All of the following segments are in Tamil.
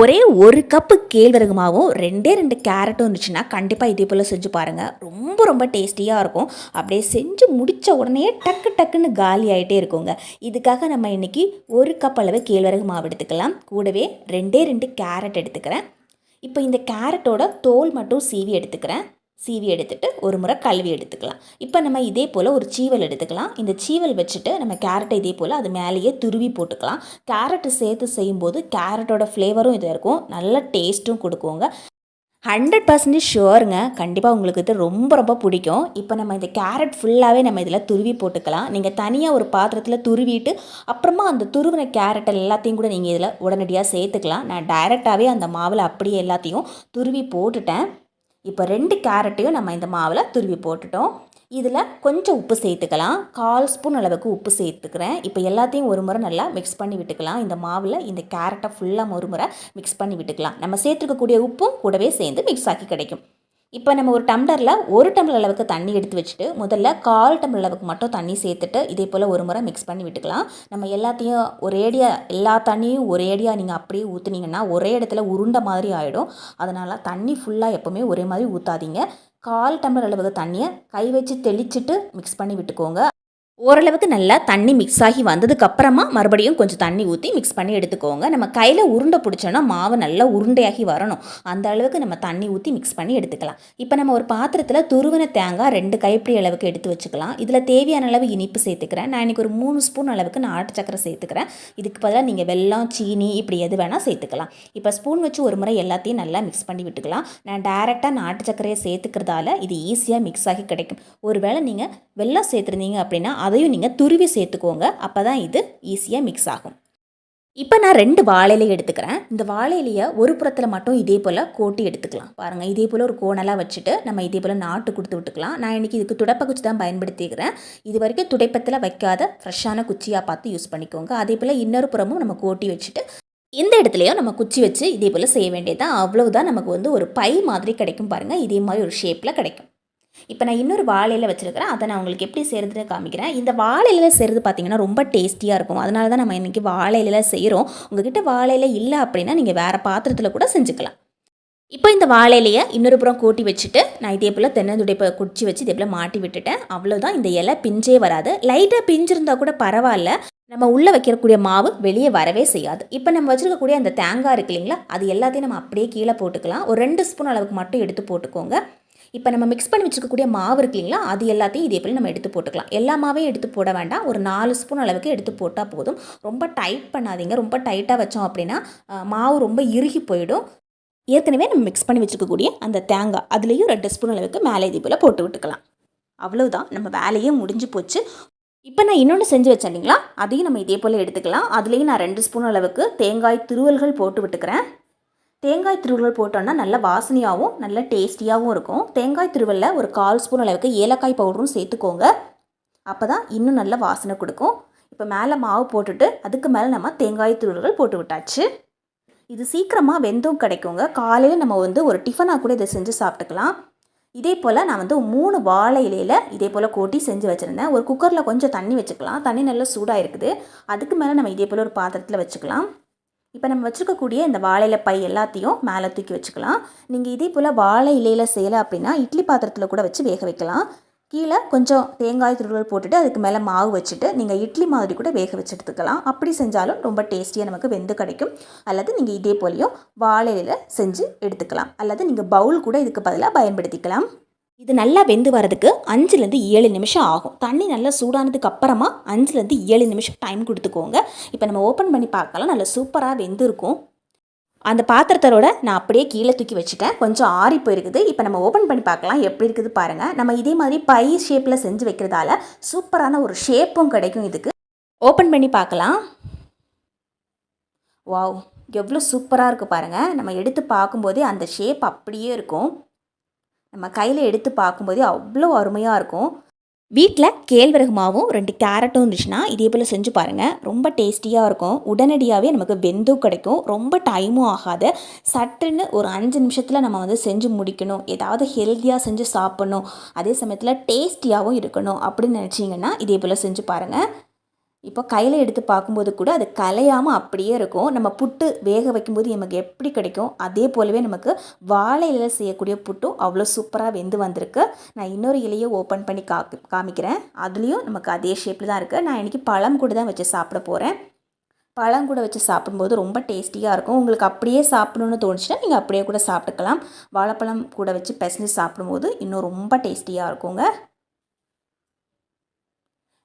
ஒரே ஒரு கப்பு கேழ்வரகு மாவும் ரெண்டே ரெண்டு கேரட்டும் இருந்துச்சுன்னா கண்டிப்பாக இதே போல் செஞ்சு பாருங்கள் ரொம்ப ரொம்ப டேஸ்டியாக இருக்கும். அப்படியே செஞ்சு முடித்த உடனே டக்கு டக்குன்னு காலி ஆகிட்டே இருக்குங்க. இதுக்காக நம்ம இன்றைக்கி ஒரு கப் அளவு கேழ்வரகு மாவு எடுத்துக்கலாம். கூடவே ரெண்டே ரெண்டு கேரட் எடுத்துக்கிறேன். இப்போ இந்த கேரட்டோட தோல் மட்டும் சீவி எடுத்துக்கிறேன். சீவி எடுத்துட்டு ஒரு முறை கழுவி எடுத்துக்கலாம். இப்போ நம்ம இதே போல் ஒரு சீவல் எடுத்துக்கலாம். இந்த சீவல் வச்சுட்டு நம்ம கேரட்டை இதே போல் அது மேலேயே துருவி போட்டுக்கலாம். கேரட்டு சேர்த்து செய்யும்போது கேரட்டோட ஃப்ளேவரும் இதாக இருக்கும். நல்ல டேஸ்ட்டும் கொடுக்குங்க. ஹண்ட்ரட் பர்சன்டேஜ் ஷுவருங்க கண்டிப்பாக உங்களுக்கு இது ரொம்ப ரொம்ப பிடிக்கும். இப்போ நம்ம இந்த கேரட் ஃபுல்லாகவே நம்ம இதில் துருவி போட்டுக்கலாம். நீங்கள் தனியாக ஒரு பாத்திரத்தில் துருவிட்டு அப்புறமா அந்த துருவின கேரட் எல்லாத்தையும் கூட நீங்கள் இதில் உடனடியாக சேர்த்துக்கலாம். நான் டைரெக்டாகவே அந்த மாவில் அப்படியே எல்லாத்தையும் துருவி போட்டுட்டேன். இப்போ ரெண்டு கேரட்டையும் நம்ம இந்த மாவில் துருவி போட்டுட்டோம். இதில் கொஞ்சம் உப்பு சேர்த்துக்கலாம். கால் ஸ்பூன் அளவுக்கு உப்பு சேர்த்துக்கிறேன். இப்போ எல்லாத்தையும் ஒரு முறை நல்லா மிக்ஸ் பண்ணி விட்டுக்கலாம். இந்த மாவில் இந்த கேரட்டை ஃபுல்லாக ஒரு முறை மிக்ஸ் பண்ணி விட்டுக்கலாம். நம்ம சேர்த்துக்கக்கூடிய உப்பும் கூடவே சேர்ந்து மிக்ஸ் ஆக்கி கிடைக்கும். இப்போ நம்ம ஒரு டம்ளரில் ஒரு டம்ளர் அளவுக்கு தண்ணி எடுத்து வச்சுட்டு முதல்ல கால் டம்ளர் அளவுக்கு மட்டும் தண்ணி சேர்த்துட்டு இதே போல் ஒரு முறை மிக்ஸ் பண்ணி விட்டுக்கலாம். நம்ம எல்லாத்தையும் ஒரேடியாக எல்லா தண்ணியும் ஒரேடியாக நீங்கள் அப்படியே ஊற்றுனீங்கன்னா ஒரே இடத்துல உருண்டை மாதிரி ஆகிடும் அதனால் தண்ணி ஃபுல்லாக எப்போவுமே ஒரே மாதிரி ஊற்றாதீங்க கால் டம்ளர் அளவுக்கு தண்ணியை கை வச்சு தெளிச்சுட்டு மிக்ஸ் பண்ணி விட்டுக்கோங்க. ஓரளவுக்கு நல்லா தண்ணி மிக்ஸ் ஆகி வந்ததுக்கப்புறமா மறுபடியும் கொஞ்சம் தண்ணி ஊற்றி மிக்ஸ் பண்ணி எடுத்துக்கோங்க. நம்ம கையில் உருண்டை பிடிச்சோன்னா மாவு நல்லா உருண்டையாகி வரணும். அந்த அளவுக்கு நம்ம தண்ணி ஊற்றி மிக்ஸ் பண்ணி எடுத்துக்கலாம். இப்போ நம்ம ஒரு பாத்திரத்தில் துருவன தேங்காய் ரெண்டு கைப்பிடி அளவுக்கு எடுத்து வச்சுக்கலாம். இதில் தேவையான அளவு இனிப்பு சேர்த்துக்கிறேன். நான் இன்றைக்கி ஒரு மூணு ஸ்பூன் அளவுக்கு நாட்டு சக்கரை சேர்த்துக்கிறேன். இதுக்கு பதிலாக நீங்கள் வெல்லம் சீனி இப்படி எது வேணால் சேர்த்துக்கலாம். இப்போ ஸ்பூன் வச்சு ஒரு முறை எல்லாத்தையும் நல்லா மிக்ஸ் பண்ணி விட்டுக்கலாம். நான் டேரெக்டாக நாட்டு சக்கரையை சேர்த்துக்கிறதால இது ஈஸியாக மிக்ஸ் ஆகி கிடைக்கும். ஒருவேளை நீங்கள் வெல்லம் சேர்த்துருந்தீங்க அப்படின்னா அதையும் நீங்கள் துருவி சேர்த்துக்கோங்க. அப்போ தான் இது ஈஸியாக மிக்ஸ் ஆகும். இப்போ நான் ரெண்டு வாழை எடுத்துக்கிறேன். இந்த வாழை இலையை ஒரு புறத்தில் மட்டும் இதே போல் கோட்டி எடுத்துக்கலாம். பாருங்கள் இதே போல் ஒரு கோணலாக வச்சுட்டு நம்ம இதே போல் நாட்டு கொடுத்து விட்டுக்கலாம். நான் இன்றைக்கி இதுக்கு துடைப்ப குச்சி தான் பயன்படுத்திக்கிறேன். இது வரைக்கும் துடைப்பத்தில் வைக்காத ஃப்ரெஷ்ஷான குச்சியாக பார்த்து யூஸ் பண்ணிக்கோங்க. அதே போல் இன்னொரு புறமும் நம்ம கோட்டி வச்சுட்டு இந்த இடத்துலையும் நம்ம குச்சி வச்சு இதே போல் செய்ய வேண்டியது அவ்வளவுதான் நமக்கு வந்து ஒரு பை மாதிரி கிடைக்கும் பாருங்கள் இதே மாதிரி ஒரு ஷேப்பில் கிடைக்கும். இப்போ நான் இன்னொரு வாழையில் வச்சுருக்கிறேன். அதை நான் உங்களுக்கு எப்படி செய்கிறதுன்னு காமிக்கிறேன். இந்த வாழையில செய்கிறது பார்த்தீங்கன்னா ரொம்ப டேஸ்டியாக இருக்கும். அதனால தான் நம்ம இன்றைக்கி வாழையில செய்கிறோம் உங்ககிட்ட வாழையில இல்லை அப்படின்னா நீங்கள் வேறு பாத்திரத்தில் கூட செஞ்சுக்கலாம். இப்போ இந்த வாழையிலையை இன்னொரு புறம் கூட்டி வச்சுட்டு நான் இதே போல் தென்னந்துடைப்பை குச்சி வச்சு இதே போல் மாட்டி விட்டுட்டேன். அவ்வளோதான் இந்த இலை பிஞ்சே வராது. லைட்டாக பிஞ்சிருந்தால் கூட பரவாயில்ல. நம்ம உள்ளே வைக்கக்கூடிய மாவு வெளியே வரவே செய்யாது. இப்போ நம்ம வச்சுருக்கக்கூடிய அந்த தேங்காய் இருக்கு இல்லைங்களா? அது எல்லாத்தையும் நம்ம அப்படியே கீழே போட்டுக்கலாம். ஒரு ரெண்டு ஸ்பூன் அளவுக்கு மட்டும் எடுத்து போட்டுக்கோங்க. இப்போ நம்ம மிக்ஸ் பண்ணி வச்சுருக்கக்கூடிய மாவு இருக்கு இல்லைங்களா அது எல்லாத்தையும் இதே போல் நம்ம எடுத்து போட்டுக்கலாம். எல்லா மாவையும் எடுத்து போட வேண்டாம். ஒரு நாலு ஸ்பூன் அளவுக்கு எடுத்து போட்டால் போதும். ரொம்ப டைட் பண்ணாதீங்க. ரொம்ப டைட்டாக வச்சோம் அப்படின்னா மாவு ரொம்ப இறுகி போயிடும். ஏற்கனவே நம்ம மிக்ஸ் பண்ணி வச்சுருக்கக்கூடிய அந்த தேங்காய் அதுலேயும் ரெண்டு ஸ்பூன் அளவுக்கு மேலே இதே போல் போட்டு விட்டுக்கலாம். அவ்வளோதான் நம்ம வேலையே முடிஞ்சு போச்சு. இப்போ நான் இன்னொன்று செஞ்சு வச்சேன் இல்லைங்களா அதையும் நம்ம இதே போல் எடுத்துக்கலாம். அதுலேயும் நான் ரெண்டு ஸ்பூன் அளவுக்கு தேங்காய் துருவல்கள் போட்டு விட்டுக்கிறேன். தேங்காய் திருவள்ளல் போட்டோன்னா நல்ல வாசனையாகவும் நல்ல டேஸ்டியாகவும் இருக்கும். தேங்காய் திருவல்ல ஒரு கால் ஸ்பூன் அளவுக்கு ஏலக்காய் பவுடரும் சேர்த்துக்கோங்க. அப்போ தான் இன்னும் நல்ல வாசனை கொடுக்கும். இப்போ மேலே மாவு போட்டுட்டு அதுக்கு மேலே நம்ம தேங்காய் திருவல்கள் போட்டு விட்டாச்சு. இது சீக்கிரமாக வெந்தும் கிடைக்குங்க. காலையில் நம்ம வந்து ஒரு டிஃபனாக கூட இதை செஞ்சு சாப்பிட்டுக்கலாம். இதே போல் நான் வந்து மூணு வாழை இலையில் இதே போல் கொட்டி செஞ்சு வச்சுருந்தேன். ஒரு குக்கரில் கொஞ்சம் தண்ணி வச்சுக்கலாம். தண்ணி நல்லா சூடாக இருக்குது அதுக்கு மேலே நம்ம இதே போல் ஒரு பாத்திரத்தில் வச்சுக்கலாம். இப்போ நம்ம வச்சுருக்கக்கூடிய இந்த வாழையில பை எல்லாத்தையும் மேலே தூக்கி வச்சுக்கலாம். நீங்கள் இதே போல் வாழை இலையில் செய்யலை அப்படின்னா இட்லி பாத்திரத்தில் கூட வச்சு வேக வைக்கலாம். கீழே கொஞ்சம் தேங்காய் துருவல் போட்டுட்டு அதுக்கு மேலே மாவு வச்சுட்டு நீங்கள் இட்லி மாதிரி கூட வேக வச்சு எடுத்துக்கலாம். அப்படி செஞ்சாலும் ரொம்ப டேஸ்டியாக நமக்கு வெந்து கிடைக்கும். அல்லது நீங்கள் இதே போலையும் வாழை இலையில் செஞ்சு எடுத்துக்கலாம். அல்லது நீங்கள் பவுல் கூட இதுக்கு பதிலாக பயன்படுத்திக்கலாம். இது நல்லா வெந்து வரதுக்கு அஞ்சுலேருந்து ஏழு நிமிஷம் ஆகும். தண்ணி நல்லா சூடானதுக்கு அப்புறமா அஞ்சுலேருந்து ஏழு நிமிஷம் டைம் கொடுத்துக்கோங்க. இப்போ நம்ம ஓப்பன் பண்ணி பார்க்கலாம் நல்லா சூப்பராக வெந்திருக்கும். அந்த பாத்திரத்தோட நான் அப்படியே கீழே தூக்கி வச்சுட்டேன். கொஞ்சம் ஆறி போயிருக்குது. இப்போ நம்ம ஓப்பன் பண்ணி பார்க்கலாம். எப்படி இருக்குது பாருங்கள் நம்ம இதே மாதிரி பை ஷேப்பில் செஞ்சு வைக்கிறதால சூப்பரான ஒரு ஷேப்பும் கிடைக்கும் இதுக்கு. ஓப்பன் பண்ணி பார்க்கலாம். வாவ் எவ்வளோ சூப்பராக இருக்குது பாருங்கள் நம்ம எடுத்து பார்க்கும்போதே அந்த ஷேப் அப்படியே இருக்கும். நம்ம கையில் எடுத்து பார்க்கும்போதே அவ்வளோ அருமையாக இருக்கும். வீட்டில் கேழ்வரகு மாவும் ரெண்டு கேரட்டும் இருந்துச்சுன்னா இதே போல் செஞ்சு பாருங்கள் ரொம்ப டேஸ்டியாக இருக்கும். உடனடியாகவே நமக்கு வெந்தும் கிடைக்கும். ரொம்ப டைமும் ஆகாது. சட்டுன்னு ஒரு அஞ்சு நிமிஷத்தில் நம்ம வந்து செஞ்சு முடிக்கணும். ஏதாவது ஹெல்த்தியாக செஞ்சு சாப்பிட்ணும். அதே சமயத்தில் டேஸ்டியாகவும் இருக்கணும் அப்படின்னு நினச்சிங்கன்னா இதே போல் செஞ்சு பாருங்கள் இப்போ கையில் எடுத்து பார்க்கும்போது கூட அது கலையாமல் அப்படியே இருக்கும். நம்ம புட்டு வேக வைக்கும்போது நமக்கு எப்படி கிடைக்கும்? அதே போலவே நமக்கு வாழை இலையில் செய்யக்கூடிய புட்டும் அவ்வளோ சூப்பராக வெந்து வந்திருக்கு. நான் இன்னொரு இலையை ஓப்பன் பண்ணி கா காமிக்கிறேன். அதுலேயும் நமக்கு அதே ஷேப்பில் தான் இருக்குது நான் இன்றைக்கி பழம் கூட தான் வச்சு சாப்பிட போகிறேன் பழம் கூட வச்சு சாப்பிடும்போது ரொம்ப டேஸ்டியாக இருக்கும். உங்களுக்கு அப்படியே சாப்பிடணுன்னு தோணுச்சுன்னா நீங்கள் அப்படியே கூட சாப்பிட்டுக்கலாம். வாழைப்பழம் கூட வச்சு பிசைஞ்சு சாப்பிடும்போது இன்னும் ரொம்ப டேஸ்டியாக இருக்குங்க.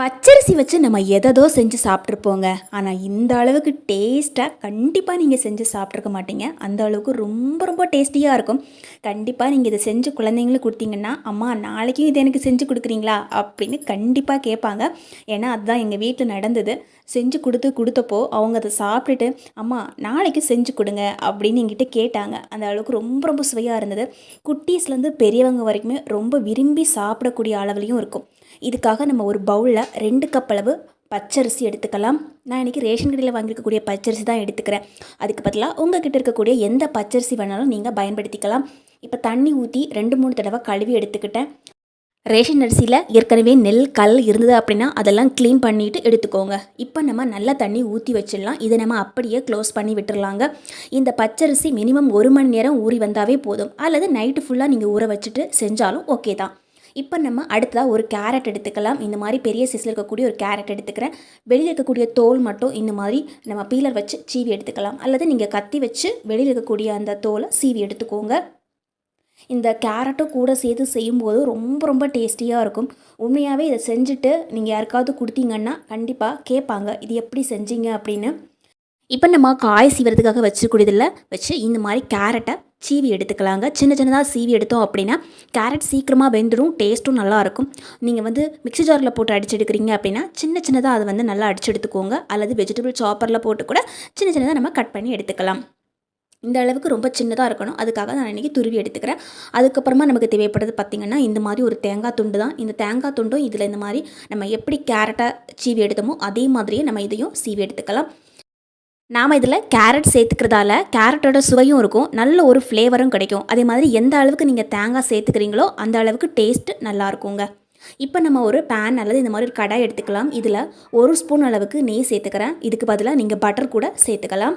பச்சரிசி வச்சு நம்ம எதோ செஞ்சு சாப்பிட்ருப்போங்க ஆனால் இந்த அளவுக்கு டேஸ்ட்டாக கண்டிப்பாக நீங்கள் செஞ்சு சாப்பிட்ருக்க மாட்டீங்க. அந்த அளவுக்கு ரொம்ப ரொம்ப டேஸ்டியாக இருக்கும். கண்டிப்பாக நீங்கள் இதை செஞ்சு குழந்தைங்களுக்கு கொடுத்தீங்கன்னா அம்மா நாளைக்கும் இதை எனக்கு செஞ்சு கொடுக்குறீங்களா? அப்படின்னு கண்டிப்பாக கேட்பாங்க. ஏன்னா அதுதான் எங்கள் வீட்டில் நடந்தது. செஞ்சு கொடுத்து கொடுத்தப்போ அவங்க அதை சாப்பிட்டுட்டு அம்மா நாளைக்கு செஞ்சு கொடுங்க அப்படின்னு எங்கிட்ட கேட்டாங்க. அந்த அளவுக்கு ரொம்ப ரொம்ப சுவையாக இருந்தது. குட்டீஸ்லேருந்து பெரியவங்க வரைக்குமே ரொம்ப விரும்பி சாப்பிடக்கூடிய அளவுலையும் இருக்கும். இதுக்காக நம்ம ஒரு பவுலில் ரெண்டு கப் அளவு பச்சரிசி எடுத்துக்கலாம். நான் இன்றைக்கி ரேஷன் கடையில் வாங்கியிருக்கக்கூடிய பச்சரிசி தான் எடுத்துக்கிறேன். அதுக்கு பதிலாக உங்ககிட்ட இருக்கக்கூடிய எந்த பச்சரிசி வேணாலும் நீங்கள் பயன்படுத்திக்கலாம். இப்போ தண்ணி ஊற்றி ரெண்டு மூணு தடவை கழுவி எடுத்துக்கிட்டேன். ரேஷன் அரிசியில் ஏற்கனவே நெல் கல் இருந்தது அப்படின்னா அதெல்லாம் க்ளீன் பண்ணிவிட்டு எடுத்துக்கோங்க. இப்போ நம்ம நல்லா தண்ணி ஊற்றி வச்சிடலாம். இதை நம்ம அப்படியே க்ளோஸ் பண்ணி விட்டுடலாங்க இந்த பச்சரிசி மினிமம் ஒரு மணி நேரம் ஊறி வந்தாவே போதும். அல்லது நைட்டு ஃபுல்லாக நீங்கள் ஊற வச்சுட்டு செஞ்சாலும் ஓகே தான். இப்போ நம்ம அடுத்ததாக ஒரு கேரட் எடுத்துக்கலாம். இந்த மாதிரி பெரிய சைஸில் இருக்கக்கூடிய ஒரு கேரட் எடுத்துக்கிறேன். வெளியில் இருக்கக்கூடிய தோல் மட்டும் இந்த மாதிரி நம்ம பீலர் வச்சு சீவி எடுத்துக்கலாம். அல்லது நீங்கள் கத்தி வச்சு வெளியில் இருக்கக்கூடிய அந்த தோலை சீவி எடுத்துக்கோங்க. இந்த கேரட்டும் கூட சேர்த்து செய்யும்போது ரொம்ப ரொம்ப டேஸ்டியாக இருக்கும். உண்மையாகவே இதை செஞ்சுட்டு நீங்கள் யாருக்காவது கொடுத்தீங்கன்னா கண்டிப்பாக கேட்பாங்க. இது எப்படி செஞ்சீங்க அப்படின்னு. இப்போ நம்ம காய் சீவறதுக்காக வச்சுக்கூடியதில் வச்சு இந்த மாதிரி கேரட்டை சீவி எடுத்துக்கலாங்க. சின்ன சின்னதாக சீவி எடுத்தோம் அப்படின்னா கேரட் சீக்கிரமாக வெந்துடும் டேஸ்ட்டும் நல்லாயிருக்கும். நீங்கள் வந்து மிக்ஸி ஜாரில் போட்டு அடிச்சு எடுக்கிறீங்க அப்படின்னா சின்ன சின்னதாக அதை வந்து நல்லா அடிச்சு எடுத்துக்கோங்க அல்லது வெஜிடபிள் சாப்பரில் போட்டு கூட சின்ன சின்னதாக நம்ம கட் பண்ணி எடுத்துக்கலாம். இந்த அளவுக்கு ரொம்ப சின்னதாக இருக்கணும். அதுக்காக நான் இன்றைக்கி துருவி எடுத்துக்கிறேன். அதுக்கப்புறமா நமக்கு தேவைப்படுறது பார்த்திங்கன்னா இந்த மாதிரி ஒரு தேங்காய் துண்டு தான். இந்த தேங்காய் துண்டும் இதில் இந்த மாதிரி நம்ம எப்படி கேரட்டை சீவி எடுத்தோமோ அதே மாதிரியே நம்ம இதையும் சீவி எடுத்துக்கலாம். நாம் இதில் கேரட் சேர்த்துக்கிறதால கேரட்டோட சுவையும் இருக்கும். நல்ல ஒரு ஃப்ளேவரும் கிடைக்கும். அதே மாதிரி எந்த அளவுக்கு நீங்கள் தேங்காய் சேர்த்துக்கிறீங்களோ அந்த அளவுக்கு டேஸ்ட் நல்லா இருக்குங்க. இப்போ நம்ம ஒரு பேன் அல்லது இந்த மாதிரி ஒரு கடாய் எடுத்துக்கலாம். இதில் ஒரு ஸ்பூன் அளவுக்கு நெய் சேர்த்துக்கிறேன். இதுக்கு பதிலாக நீங்கள் பட்டர் கூட சேர்த்துக்கலாம்.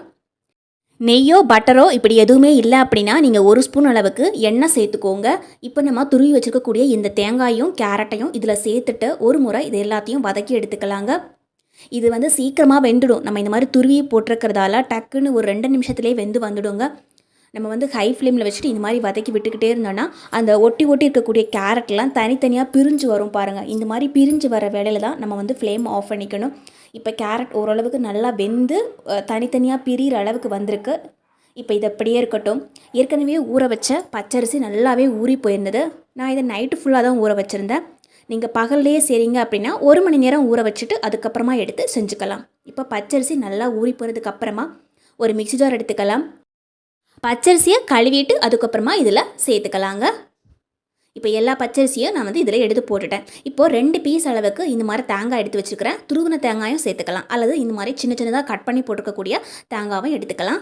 நெய்யோ பட்டரோ இப்படி எதுவுமே இல்லை அப்படின்னா நீங்கள் ஒரு ஸ்பூன் அளவுக்கு எண்ணெய் சேர்த்துக்கோங்க. இப்போ நம்ம துருவி வச்சுருக்கக்கூடிய இந்த தேங்காயும் கேரட்டையும் இதில் சேர்த்துட்டு ஒரு முறை இது எல்லாத்தையும் வதக்கி எடுத்துக்கலாங்க. இது வந்து சீக்கிரமாக வெந்துடும். நம்ம இந்த மாதிரி துருவி போட்டிருக்கிறதால டக்குன்னு ஒரு ரெண்டு நிமிஷத்துலேயே வெந்து வந்துடுங்க. நம்ம வந்து ஹை ஃப்ளேமில் வச்சுட்டு இந்த மாதிரி வதக்கி விட்டுக்கிட்டே இருந்தோன்னா அந்த ஒட்டி ஒட்டி இருக்கக்கூடிய கேரட்லாம் தனித்தனியாக பிரிஞ்சு வரும் பாருங்கள் இந்த மாதிரி பிரிஞ்சு வர வேலையில் தான் நம்ம வந்து ஃப்ளேம் ஆஃப் பண்ணிக்கணும். இப்போ கேரட் ஓரளவுக்கு நல்லா வெந்து தனித்தனியாக பிரிகிற அளவுக்கு வந்திருக்கு. இப்போ இது அப்படியே இருக்கட்டும். ஏற்கனவே ஊற வச்ச பச்சரிசி நல்லாவே ஊறி போயிருந்தது. நான் இதை நைட்டு ஃபுல்லாக தான் ஊற வச்சுருந்தேன். நீங்கள் பகல்லையே செய்கிறீங்க அப்படின்னா ஒரு மணி நேரம் ஊற வச்சுட்டு அதுக்கப்புறமா எடுத்து செஞ்சுக்கலாம். இப்போ பச்சரிசி நல்லா ஊறி போகிறதுக்கு அப்புறமா ஒரு மிக்சி ஜார் எடுத்துக்கலாம். பச்சரிசியை கழுவிட்டு அதுக்கப்புறமா இதில் சேர்த்துக்கலாங்க. இப்போ எல்லா பச்சரிசியும் நான் வந்து இதில் எடுத்து போட்டுட்டேன். இப்போது ரெண்டு பீஸ் அளவுக்கு இந்த மாதிரி தேங்காய் எடுத்து வச்சுருக்கிறேன் துருவின தேங்காயும் சேர்த்துக்கலாம். அல்லது இந்த மாதிரி சின்ன சின்னதாக கட் பண்ணி போட்டுக்கக்கூடிய தேங்காயும் எடுத்துக்கலாம்.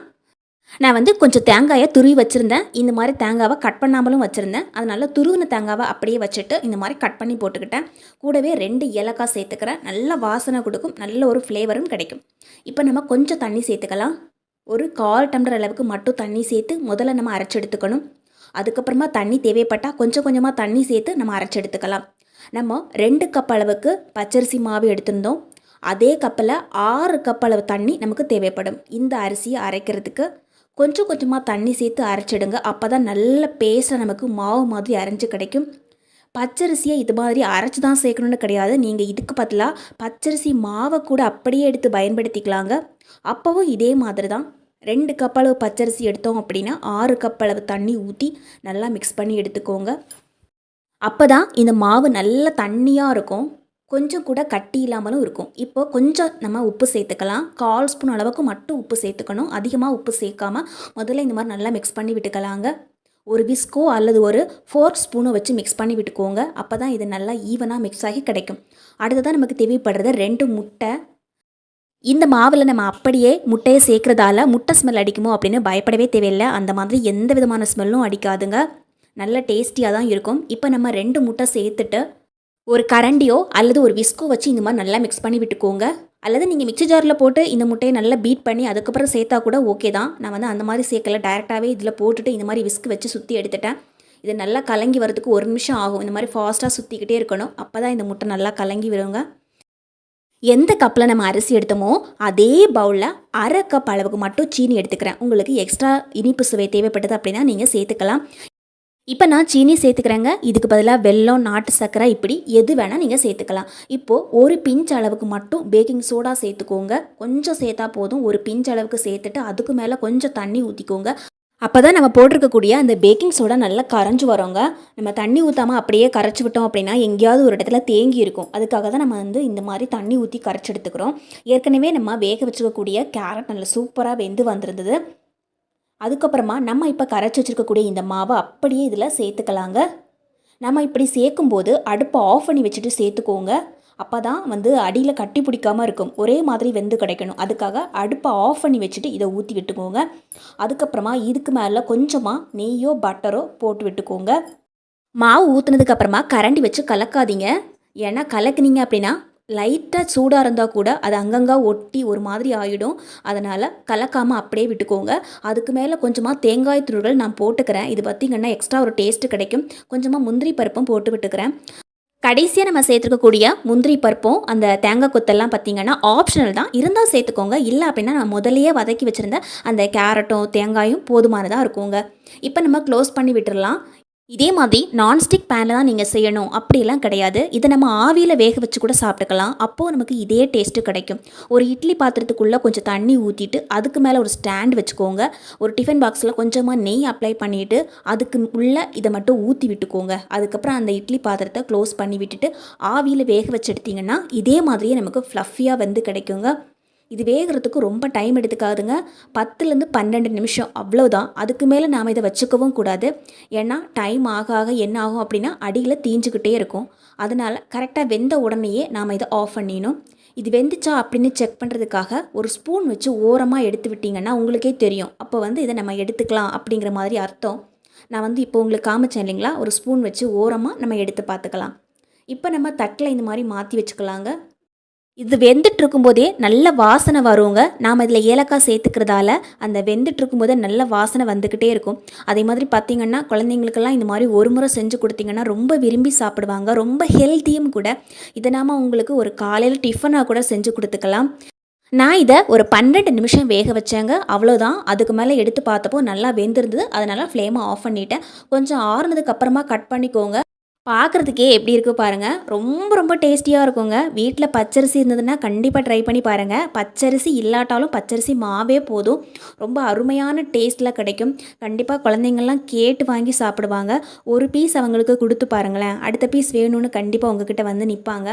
நான் வந்து கொஞ்சம் தேங்காயை துருவி வச்சுருந்தேன். இந்த மாதிரி தேங்காவை கட் பண்ணாமலும் வச்சுருந்தேன். அதனால் துருவின தேங்காவை அப்படியே வச்சுட்டு இந்த மாதிரி கட் பண்ணி போட்டுக்கிட்டேன். கூடவே ரெண்டு ஏலக்காய் சேர்த்துக்கிறேன். நல்ல வாசனை கொடுக்கும். நல்ல ஒரு ஃப்ளேவரும் கிடைக்கும். இப்போ நம்ம கொஞ்சம் தண்ணி சேர்த்துக்கலாம். ஒரு கால் டம்ளர் அளவுக்கு மட்டும் தண்ணி சேர்த்து முதல்ல நம்ம அரைச்சி எடுத்துக்கணும். அதுக்கப்புறமா தண்ணி தேவைப்பட்டால் கொஞ்சம் கொஞ்சமாக தண்ணி சேர்த்து நம்ம அரைச்சி எடுத்துக்கலாம். நம்ம ரெண்டு கப் அளவுக்கு பச்சரிசி மாவு எடுத்திருந்தோம். அதே கப்பில் ஆறு கப் அளவு தண்ணி நமக்கு தேவைப்படும். இந்த அரிசியை அரைக்கிறதுக்கு கொஞ்சம் கொஞ்சமாக தண்ணி சேர்த்து அரைச்சிடுங்க. அப்போ தான் நல்ல பேஸ்ட்டாக நமக்கு மாவு மாதிரி அரைஞ்சி கிடைக்கும். பச்சரிசியை இது மாதிரி அரைச்சி தான் சேர்க்கணுன்னு கிடையாது. நீங்கள் இதுக்கு பதிலாக பச்சரிசி மாவை கூட அப்படியே எடுத்து பயன்படுத்திக்கலாங்க. அப்போவும் இதே மாதிரி தான். ரெண்டு கப் அளவு பச்சரிசி எடுத்தோம் அப்படின்னா ஆறு கப் அளவு தண்ணி ஊற்றி நல்லா மிக்ஸ் பண்ணி எடுத்துக்கோங்க. அப்போ தான் இந்த மாவு நல்ல தண்ணியாக இருக்கும். கொஞ்சம் கூட கட்டி இல்லாமலும் இருக்கும். இப்போ கொஞ்சம் நம்ம உப்பு சேர்த்துக்கலாம். கால் ஸ்பூன் அளவுக்கு மட்டும் உப்பு சேர்த்துக்கணும். அதிகமாக உப்பு சேர்க்காம முதல்ல இந்த மாதிரி நல்லா மிக்ஸ் பண்ணி விட்டுக்கலாங்க. ஒரு விஸ்கோ அல்லது ஒரு ஃபோர்க் ஸ்பூனோ வச்சு மிக்ஸ் பண்ணி விட்டுக்கோங்க. அப்போ தான் இது நல்லா ஈவனாக மிக்ஸ் ஆகி கிடைக்கும். அடுத்ததான் நமக்கு தேவைப்படுறது ரெண்டு முட்டை. இந்த மாவில் நம்ம அப்படியே முட்டையை சேர்க்குறதால முட்டை ஸ்மெல் அடிக்குமோ அப்படின்னு பயப்படவே தேவையில்லை. அந்த மாதிரி எந்த விதமான ஸ்மெல்லும் அடிக்காதுங்க. நல்ல டேஸ்டியாக தான் இருக்கும். இப்போ நம்ம ரெண்டு முட்டை சேர்த்துட்டு ஒரு கரண்டியோ அல்லது ஒரு விஸ்கோ வச்சு இந்த மாதிரி நல்லா மிக்ஸ் பண்ணி விட்டுக்கோங்க. அல்லது நீங்கள் மிக்சி ஜாரில் போட்டு இந்த முட்டையை நல்லா பீட் பண்ணி அதுக்கப்புறம் சேர்த்தா கூட ஓகே தான். நான் வந்து அந்த மாதிரி சேர்க்கல. டேரெக்டாகவே இதில் போட்டுட்டு இந்த மாதிரி விஸ்க் வச்சு சுற்றி எடுத்துட்டேன். இது நல்லா கலங்கி வரதுக்கு ஒரு நிமிஷம் ஆகும். இந்த மாதிரி ஃபாஸ்ட்டாக சுற்றிக்கிட்டே இருக்கணும். அப்போ தான் இந்த முட்டை நல்லா கலங்கி வருங்க. எந்த கப்பில் நம்ம அரிசி எடுத்தோமோ அதே பவுலில் அரை கப் அளவுக்கு மட்டும் சீனி எடுத்துக்கிறேன். உங்களுக்கு எக்ஸ்ட்ரா இனிப்பு சுவை தேவைப்பட்டது அப்படின்னா நீங்கள் சேர்த்துக்கலாம். இப்போ நான் சீனி சேர்த்துக்கிறேங்க. இதுக்கு பதிலாக வெல்லம் நாட்டு சர்க்கரை இப்படி எது வேணால் நீங்கள் சேர்த்துக்கலாம். இப்போது ஒரு பிஞ்ச் அளவுக்கு மட்டும் பேக்கிங் சோடா சேர்த்துக்கோங்க. கொஞ்சம் சேர்த்தா போதும். ஒரு பிஞ்ச் அளவுக்கு சேர்த்துட்டு அதுக்கு மேலே கொஞ்சம் தண்ணி ஊற்றிக்கோங்க அப்போ தான் நம்ம போட்டிருக்கக்கூடிய அந்த பேக்கிங் சோடா நல்லா கரைஞ்சி வரோங்க. நம்ம தண்ணி ஊற்றாமல் அப்படியே கரைச்சி விட்டோம் அப்படின்னா எங்கேயாவது ஒரு இடத்துல தேங்கி இருக்கும். அதுக்காக தான் நம்ம வந்து இந்த மாதிரி தண்ணி ஊற்றி கரைச்சி எடுத்துக்கிறோம். ஏற்கனவே நம்ம வேக வச்சுக்கக்கூடிய கேரட் நல்லா சூப்பராக வெந்து வந்திருந்தது. அதுக்கப்புறமா நம்ம இப்போ கரைச்சி வச்சுருக்கக்கூடிய இந்த மாவை அப்படியே இதில் சேர்த்துக்கலாங்க. நம்ம இப்படி சேர்க்கும்போது அடுப்பை ஆஃப் பண்ணி வச்சுட்டு சேர்த்துக்கோங்க. அப்போ தான் வந்து அடியில் கட்டி பிடிக்காமல் இருக்கும். ஒரே மாதிரி வெந்து கிடைக்கணும். அதுக்காக அடுப்பை ஆஃப் பண்ணி வச்சுட்டு இதை ஊற்றி விட்டுக்கோங்க. அதுக்கப்புறமா இதுக்கு மேலே கொஞ்சமாக நெய்யோ பட்டரோ போட்டு விட்டுக்கோங்க. மாவு ஊற்றுனதுக்கப்புறமா கரண்டி வச்சு கலக்காதீங்க. ஏன்னா கலக்குனீங்க அப்படின்னா லைட்டாக சூடாக இருந்தால் கூட அது அங்கங்கே ஒட்டி ஒரு மாதிரி ஆகிடும் அதனால் கலக்காமல் அப்படியே விட்டுக்கோங்க. அதுக்கு மேலே கொஞ்சமாக தேங்காய் துருகள் நான் போட்டுக்கிறேன். இது பார்த்திங்கன்னா எக்ஸ்ட்ரா ஒரு டேஸ்ட்டு கிடைக்கும். கொஞ்சமாக முந்திரி பருப்பும் போட்டு விட்டுக்கிறேன். கடைசியாக நம்ம சேர்த்துக்கக்கூடிய முந்திரி பருப்பும் அந்த தேங்காய் கொத்தெல்லாம் பார்த்திங்கன்னா ஆப்ஷனல் தான். இருந்தால் சேர்த்துக்கோங்க. இல்லை அப்படின்னா நான் முதலையே வதக்கி வச்சுருந்த அந்த கேரட்டும் தேங்காயும் போதுமானதாக இருக்குங்க. இப்போ நம்ம க்ளோஸ் பண்ணி விட்டுடலாம் இதே மாதிரி நான்ஸ்டிக் பேனில் தான் நீங்கள் செய்யணும். அப்படிலாம் கிடையாது. இதை நம்ம ஆவியில் வேக வச்சு கூட சாப்பிட்டுக்கலாம். அப்போது நமக்கு இதே டேஸ்ட்டு கிடைக்கும். ஒரு இட்லி பாத்திரத்துக்குள்ளே கொஞ்சம் தண்ணி ஊற்றிட்டு அதுக்கு மேலே ஒரு ஸ்டாண்ட் வச்சுக்கோங்க. ஒரு டிஃபன் பாக்ஸில் கொஞ்சமாக நெய் அப்ளை பண்ணிவிட்டு அதுக்கு உள்ளே இதை மட்டும் ஊற்றி விட்டுக்கோங்க. அதுக்கப்புறம் அந்த இட்லி பாத்திரத்தை க்ளோஸ் பண்ணி விட்டுட்டு ஆவியில் வேக வச்சு எடுத்திங்கன்னா இதே மாதிரியே நமக்கு ஃப்ளஃபியாக வந்து கிடைக்குங்க. இது வேகிறதுக்கு ரொம்ப டைம் எடுத்துக்காதுங்க. பத்துலேருந்து பன்னெண்டு நிமிஷம் அவ்வளோதான் அதுக்கு மேலே நாம் இதை வச்சுக்கவும் கூடாது. ஏன்னா டைம் ஆக ஆக என்ன ஆகும் அப்படின்னா அடியில் தீஞ்சுக்கிட்டே இருக்கும். அதனால் கரெக்டாக வெந்த உடனேயே நாம் இதை ஆஃப் பண்ணிடணும். இது வெந்துச்சா அப்படின்னு செக் பண்ணுறதுக்காக ஒரு ஸ்பூன் வச்சு ஓரமாக எடுத்து விட்டிங்கன்னா உங்களுக்கே தெரியும். அப்போ வந்து இதை நம்ம எடுத்துக்கலாம் அப்படிங்கிற மாதிரி அர்த்தம். நான் வந்து இப்போ உங்களுக்கு காமிச்சேன் இல்லைங்களா? ஒரு ஸ்பூன் வச்சு ஓரமாக நம்ம எடுத்து பார்த்துக்கலாம். இப்போ நம்ம தட்டில் இந்த மாதிரி மாற்றி வச்சுக்கலாங்க. இது வெந்துட்டு இருக்கும்போதே நல்ல வாசனை வருங்க. நாம் இதில் ஏலக்காய் சேர்த்துக்கிறதால அந்த வெந்துட்டு இருக்கும்போதே நல்ல வாசனை வந்துக்கிட்டே இருக்கும். அதே மாதிரி பார்த்திங்கன்னா குழந்தைங்களுக்கெல்லாம் இந்த மாதிரி ஒரு முறை செஞ்சு கொடுத்தீங்கன்னா ரொம்ப விரும்பி சாப்பிடுவாங்க. ரொம்ப ஹெல்த்தியும் கூட. இதை நாம் உங்களுக்கு ஒரு காலையில் டிஃபனாக கூட செஞ்சு கொடுத்துக்கலாம். நான் இதை ஒரு பன்னெண்டு நிமிஷம் வேக வச்சேங்க. அவ்வளோதான் அதுக்கு மேலே எடுத்து பார்த்தப்போ நல்லா வெந்திருந்தது. அதனால் ஃப்ளேமை ஆஃப் பண்ணிவிட்டேன் கொஞ்சம் ஆறுனதுக்கப்புறமா கட் பண்ணிக்கோங்க. பார்க்குறதுக்கே எப்படி இருக்குது பாருங்கள் ரொம்ப ரொம்ப டேஸ்டியாக இருக்குங்க. வீட்டில் பச்சரிசி இருந்ததுன்னா கண்டிப்பாக ட்ரை பண்ணி பாருங்கள் பச்சரிசி இல்லாட்டாலும் பச்சரிசி மாவே போதும். ரொம்ப அருமையான டேஸ்ட்டில் கிடைக்கும். கண்டிப்பாக குழந்தைங்கள்லாம் கேட்டு வாங்கி சாப்பிடுவாங்க. ஒரு பீஸ் அவங்களுக்கு கொடுத்து பாருங்களேன். அடுத்த பீஸ் வேணும்னு கண்டிப்பாக உங்ககிட்ட வந்து நிற்பாங்க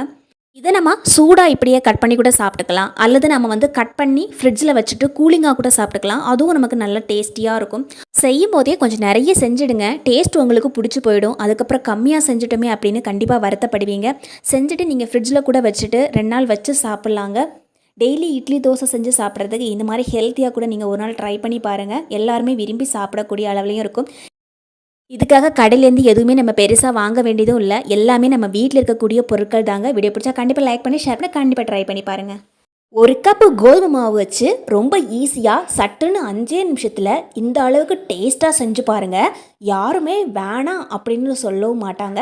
இதை நம்ம சூடாக இப்படியே கட் பண்ணி கூட சாப்பிட்டுக்கலாம். அல்லது நம்ம வந்து கட் பண்ணி ஃப்ரிட்ஜில் வச்சுட்டு கூலிங்காக கூட சாப்பிட்டுக்கலாம். அதுவும் நமக்கு நல்ல டேஸ்டியாக இருக்கும். செய்யும் போதே கொஞ்சம் நிறைய செஞ்சுடுங்க. டேஸ்ட் உங்களுக்கு பிடிச்சி போயிடும். அதுக்கப்புறம் கம்மியாக செஞ்சுட்டோமே அப்படின்னு கண்டிப்பாக வருத்தப்படுவீங்க. செஞ்சுட்டு நீங்கள் ஃப்ரிட்ஜில் கூட வச்சுட்டு ரெண்டு நாள் வச்சு சாப்பிட்லாங்க. டெய்லி இட்லி தோசை செஞ்சு சாப்பிட்றதுக்கு இந்த மாதிரி ஹெல்த்தியாக கூட நீங்கள் ஒரு நாள் ட்ரை பண்ணி பாருங்கள் எல்லாருமே விரும்பி சாப்பிடக்கூடிய அளவுலையும் இருக்கும். இதுக்காக கடையிலேருந்து எதுவுமே நம்ம பெருசாக வாங்க வேண்டியதும் இல்லை. எல்லாமே நம்ம வீட்டில் இருக்கக்கூடிய பொருட்கள் தாங்க. வீடியோ பிடிச்சா கண்டிப்பாக லைக் பண்ணி ஷேர் பண்ணி கண்டிப்பாக ட்ரை பண்ணி பாருங்கள் ஒரு கப்பு கோதுமை மாவு வச்சு ரொம்ப ஈஸியாக சட்டுன்னு அஞ்சே நிமிஷத்தில் இந்த அளவுக்கு டேஸ்ட்டாக செஞ்சு பாருங்கள் யாருமே வேணாம் அப்படின்னு சொல்லவும் மாட்டாங்க.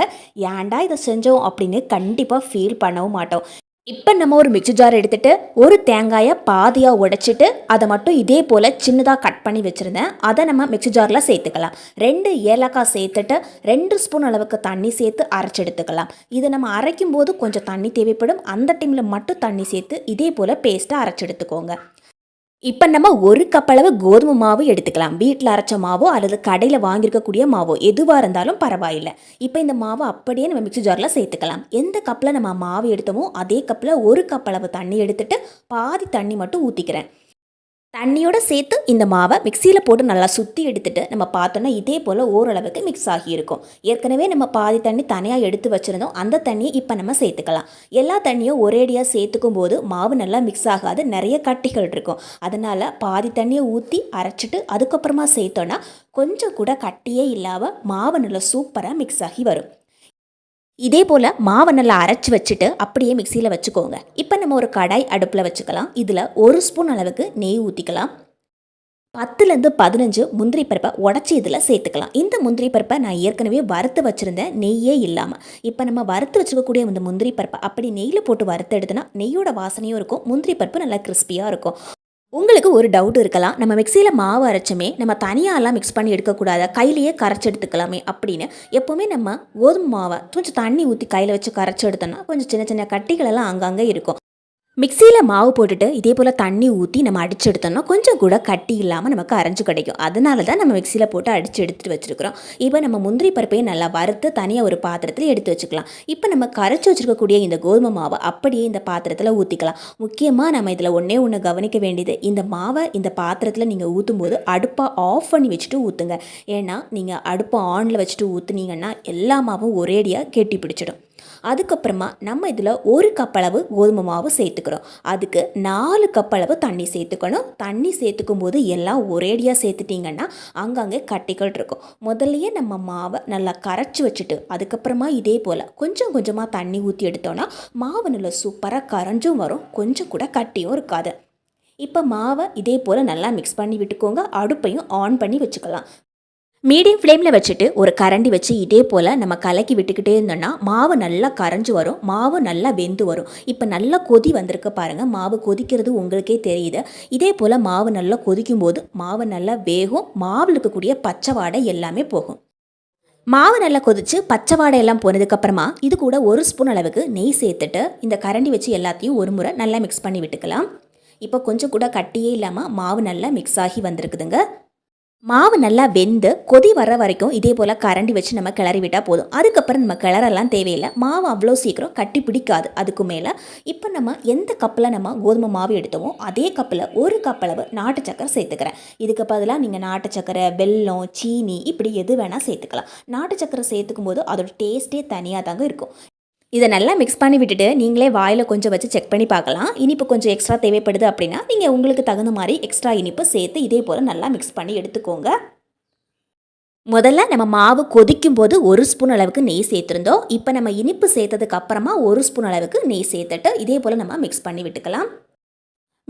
ஏன்டா இதை செஞ்சோம் அப்படின்னு கண்டிப்பாக ஃபீல் பண்ணவும் மாட்டோம். இப்போ நம்ம ஒரு மிக்சி ஜார் எடுத்துகிட்டு ஒரு தேங்காயை பாதியாக உடைச்சிட்டு அதை மட்டும் இதே போல் சின்னதாக கட் பண்ணி வச்சுருந்தேன். அதை நம்ம மிக்சி ஜாரில் சேர்த்துக்கலாம். ரெண்டு ஏலக்காய் சேர்த்துட்டு ரெண்டு ஸ்பூன் அளவுக்கு தண்ணி சேர்த்து அரைச்சி எடுத்துக்கலாம். இதை நம்ம அரைக்கும் போது கொஞ்சம் தண்ணி தேவைப்படும். அந்த டைமில் மட்டும் தண்ணி சேர்த்து இதே போல் பேஸ்ட்டை அரைச்சி எடுத்துக்கோங்க. இப்போ நம்ம ஒரு கப் அளவு கோதுமை மாவு எடுத்துக்கலாம். வீட்டில் அரைச்ச மாவோ அல்லது கடையில் வாங்கியிருக்கக்கூடிய மாவோ எதுவாக இருந்தாலும் பரவாயில்லை. இப்போ இந்த மாவை அப்படியே நம்ம மிக்சி ஜாரில் சேர்த்துக்கலாம். எந்த கப்பில் நம்ம மாவு எடுத்தோமோ அதே கப்பில் ஒரு கப் அளவு தண்ணி எடுத்துட்டு பாதி தண்ணி மட்டும் ஊற்றிக்கிறேன் தண்ணியோடு சேர்த்து இந்த மாவை மிக்சியில் போட்டு நல்லா சுற்றி எடுத்துட்டு நம்ம பார்த்தோன்னா இதே போல் ஓரளவுக்கு மிக்ஸ் ஆகியிருக்கும். ஏற்கனவே நம்ம பாதி தண்ணி தனியாக எடுத்து வச்சுருந்தோம். அந்த தண்ணியை இப்போ நம்ம சேர்த்துக்கலாம். எல்லா தண்ணியும் ஒரேடியாக சேர்த்துக்கும் போது மாவு நல்லா மிக்ஸ் ஆகாது. நிறைய கட்டிகள் இருக்கும். அதனால் பாதி தண்ணியை ஊற்றி அரைச்சிட்டு அதுக்கப்புறமா சேர்த்தோன்னா கொஞ்சம் கூட கட்டியே இல்லாமல் மாவு நல்லா சூப்பராக மிக்ஸ் ஆகி வரும். இதே போல் மாவை நல்லா அரைச்சி வச்சுட்டு அப்படியே மிக்சியில் வச்சுக்கோங்க. இப்போ நம்ம ஒரு கடாய் அடுப்பில் வச்சுக்கலாம். இதில் ஒரு ஸ்பூன் அளவுக்கு நெய் ஊற்றிக்கலாம் பத்துலேருந்து பதினஞ்சு முந்திரி பருப்பை உடச்சி இதில் சேர்த்துக்கலாம். இந்த முந்திரி பருப்பை நான் ஏற்கனவே வறுத்து வச்சுருந்தேன் நெய்யே இல்லாமல் இப்போ நம்ம வறுத்து வச்சுக்கக்கூடிய இந்த முந்திரி பருப்பை அப்படி நெய்யில் போட்டு வறுத்து எடுத்தோன்னா நெய்யோட வாசனையும் இருக்கும் முந்திரி பருப்பு நல்லா கிறிஸ்பியாக இருக்கும். உங்களுக்கு ஒரு டவுட் இருக்கலாம். நம்ம மிக்சியில் மாவு அரைச்சமே நம்ம தனியாகலாம் மிக்ஸ் பண்ணி எடுக்கக்கூடாது. கையிலேயே கரைச்சி எடுத்துக்கலாமே அப்படின்னு. எப்போவுமே நம்ம கோதுமை மாவை கொஞ்சம் தண்ணி ஊற்றி கையில் வச்சு கரைச்சி எடுத்தோம்னா கொஞ்சம் சின்ன சின்ன கட்டிகளெல்லாம் அங்கங்கே இருக்கும். மிக்சியில் மாவு போட்டுட்டு இதே போல் தண்ணி ஊற்றி நம்ம அடிச்சு எடுத்தோம்னா கொஞ்சம் கூட கட்டி இல்லாமல் நமக்கு அரைஞ்சு கிடைக்கும். அதனால தான் நம்ம மிக்சியில் போட்டு அடித்து எடுத்துகிட்டு வச்சுருக்கிறோம். இப்போ நம்ம முந்திரி பருப்பையும் நல்லா வறுத்து தனியாக ஒரு பாத்திரத்தில் எடுத்து வச்சுக்கலாம். இப்போ நம்ம கரைச்சி வச்சுருக்கக்கூடிய இந்த கோதுமை மாவை அப்படியே இந்த பாத்திரத்தில் ஊற்றிக்கலாம் முக்கியமாக நம்ம இதில் ஒன்றே ஒன்று கவனிக்க வேண்டியது இந்த மாவை இந்த பாத்திரத்தில் நீங்கள் ஊற்றும் போது அடுப்பை ஆஃப் பண்ணி வச்சுட்டு ஊற்றுங்க ஏன்னா நீங்கள் அடுப்பை ஆனில் வச்சுட்டு ஊற்றுனீங்கன்னா எல்லா மாவும் ஒரேடியாக கெட்டி பிடிச்சிடும். அதுக்கப்புறமா நம்ம இதில் ஒரு கப் அளவு கோதுமை மாவு சேர்த்துக்கிறோம். அதுக்கு நாலு கப் அளவு தண்ணி சேர்த்துக்கணும். தண்ணி சேர்த்துக்கும் போது எல்லாம் ஒரேடியாக சேர்த்துட்டிங்கன்னா அங்கங்கே கட்டிகள் இருக்கும். முதல்லையே நம்ம மாவை நல்லா கரைச்சி வச்சுட்டு அதுக்கப்புறமா இதே போல் கொஞ்சம் கொஞ்சமாக தண்ணி ஊற்றி எடுத்தோன்னா மாவு நல்லா சூப்பராக கரைஞ்சும் வரும். கொஞ்சம் கூட கட்டியும் இருக்காது. இப்போ மாவை இதே போல் நல்லா மிக்ஸ் பண்ணி விட்டுக்கோங்க. அடுப்பையும் ஆன் பண்ணி வச்சுக்கலாம். மீடியம் ஃப்ளேமில் வச்சுட்டு ஒரு கரண்டி வச்சு இதே போல் நம்ம கலக்கி விட்டுக்கிட்டே இருந்தோம்னா மாவு நல்லா கரைஞ்சி வரும் மாவு நல்லா வெந்து வரும். இப்போ நல்லா கொதி வந்திருக்கு பாருங்கள் மாவு கொதிக்கிறது உங்களுக்கே தெரியுது. இதே போல் மாவு நல்லா கொதிக்கும் போது மாவு நல்லா வேகும். மாவில் இருக்கக்கூடிய பச்சை வாடை எல்லாமே போகும். மாவு நல்லா கொதித்து பச்சை வாடையெல்லாம் போனதுக்கப்புறமா இது கூட ஒரு ஸ்பூன் அளவுக்கு நெய் சேர்த்துட்டு இந்த கரண்டி வச்சு எல்லாத்தையும் ஒரு முறை நல்லா மிக்ஸ் பண்ணி விட்டுக்கலாம். இப்போ கொஞ்சம் கூட கட்டியே இல்லாமல் மாவு நல்லா மிக்ஸ் ஆகி வந்திருக்குதுங்க. மாவு நல்லா வெந்து கொதி வர வரைக்கும் இதே போல் கரண்டி வச்சு நம்ம கிளறி விட்டால் போதும். அதுக்கப்புறம் நம்ம கிளறலாம் தேவையில்லை. மாவு அவ்வளோ சீக்கிரம் கட்டி பிடிக்காது. அதுக்கு மேலே இப்போ நம்ம எந்த கப்பில் நம்ம கோதுமை மாவு எடுத்தோமோ அதே கப்பில் ஒரு கப் அளவு நாட்டு சக்கரை சேர்த்துக்கிறேன். இதுக்கு பதிலாக நீங்கள் நாட்டு சக்கரை வெல்லம் சீனி இப்படி எது வேணால் சேர்த்துக்கலாம். நாட்டு சக்கரை சேர்த்துக்கும் போது அதோட டேஸ்ட்டே தனியாக தாங்க இருக்கும். இதை நல்லா மிக்ஸ் பண்ணி விட்டுட்டு நீங்களே வாயில் கொஞ்சம் வச்சு செக் பண்ணி பார்க்கலாம். இனிப்பு கொஞ்சம் எக்ஸ்ட்ரா தேவைப்படுது அப்படின்னா நீங்கள் உங்களுக்கு தகுந்த மாதிரி எக்ஸ்ட்ரா இனிப்பு சேர்த்து இதே போல் நல்லா மிக்ஸ் பண்ணி எடுத்துக்கோங்க. முதல்ல நம்ம மாவு கொதிக்கும் போது ஒரு ஸ்பூன் அளவுக்கு நெய் சேர்த்துருந்தோம். இப்போ நம்ம இனிப்பு சேர்த்ததுக்கு அப்புறமா ஒரு ஸ்பூன் அளவுக்கு நெய் சேர்த்துட்டு இதே போல் நம்ம மிக்ஸ் பண்ணி விட்டுக்கலாம்.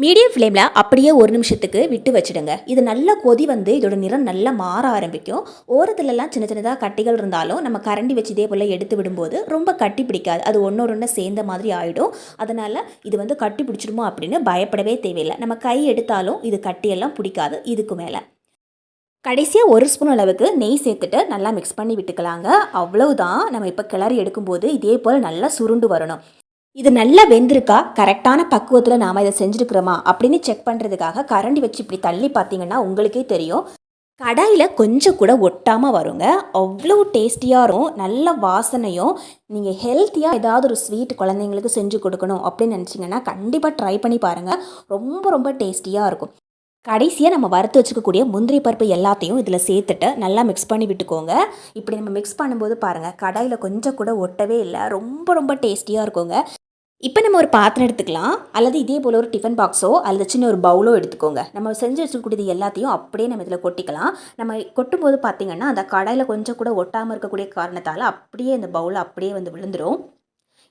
மீடியம் ஃப்ளேமில் அப்படியே ஒரு நிமிஷத்துக்கு விட்டு வச்சுடுங்க. இது நல்லா கொதி வந்து இதோட நிறம் நல்லா மாற ஆரம்பிக்கும். ஓரத்துலலாம் சின்ன சின்னதாக கட்டிகள் இருந்தாலும் நம்ம கரண்டி வச்சு இதே போல் எடுத்து விடும்போது ரொம்ப கட்டி பிடிக்காது. அது ஒன்றோட ஒன்று சேர்ந்த மாதிரி ஆகிடும் அதனால் இது வந்து கட்டி பிடிச்சிடுமோ அப்படின்னு பயப்படவே தேவையில்லை. நம்ம கை எடுத்தாலும் இது கட்டியெல்லாம் பிடிக்காது. இதுக்கு மேலே. கடைசியாக ஒரு ஸ்பூன் அளவுக்கு நெய் சேர்த்துட்டு நல்லா மிக்ஸ் பண்ணி விட்டுக்கலாங்க. அவ்வளவுதான். நம்ம இப்போ கிளறி எடுக்கும்போது இதே போல் நல்லா சுருண்டு வரணும். இது நல்லா வெந்திருக்கா? கரெக்டான பக்குவத்தில் நாம் இதை செஞ்சுருக்கிறோமா? அப்படின்னு செக் பண்ணுறதுக்காக கரண்டி வச்சு இப்படி தள்ளி பார்த்தீங்கன்னா உங்களுக்கே தெரியும். கடாயில் கொஞ்சம் கூட ஒட்டாமல் வருங்க. அவ்வளோ டேஸ்டியாக இருக்கும். நல்ல வாசனையும். நீங்கள் ஹெல்த்தியாக ஏதாவது ஒரு ஸ்வீட் குழந்தைங்களுக்கு செஞ்சு கொடுக்கணும் அப்படின்னு நினச்சிங்கன்னா கண்டிப்பாக ட்ரை பண்ணி பாருங்கள் ரொம்ப ரொம்ப டேஸ்டியாக இருக்கும். கடைசியாக நம்ம வறுத்து வச்சுக்கக்கூடிய முந்திரி பருப்பு எல்லாத்தையும் இதில் சேர்த்துட்டு நல்லா மிக்ஸ் பண்ணி விட்டுக்கோங்க. இப்படி நம்ம மிக்ஸ் பண்ணும்போது பாருங்கள் கடாயில் கொஞ்சம் கூட ஒட்டவே இல்லை. ரொம்ப ரொம்ப டேஸ்டியாக இருக்குங்க. இப்போ நம்ம ஒரு பாத்திரம் எடுத்துக்கலாம். அல்லது இதே போல் ஒரு டிஃபன் பாக்ஸோ அல்லது சின்ன ஒரு பவுலோ எடுத்துக்கோங்க. நம்ம செஞ்சு வச்சுக்கூடியது எல்லாத்தையும் அப்படியே நம்ம இதில் கொட்டிக்கலாம். நம்ம கொட்டும்போது பார்த்திங்கன்னா அந்த கடாயில் கொஞ்சம் கூட ஒட்டாமல் இருக்கக்கூடிய காரணத்தால் அப்படியே இந்த பவுல் அப்படியே வந்து விழுந்துடும்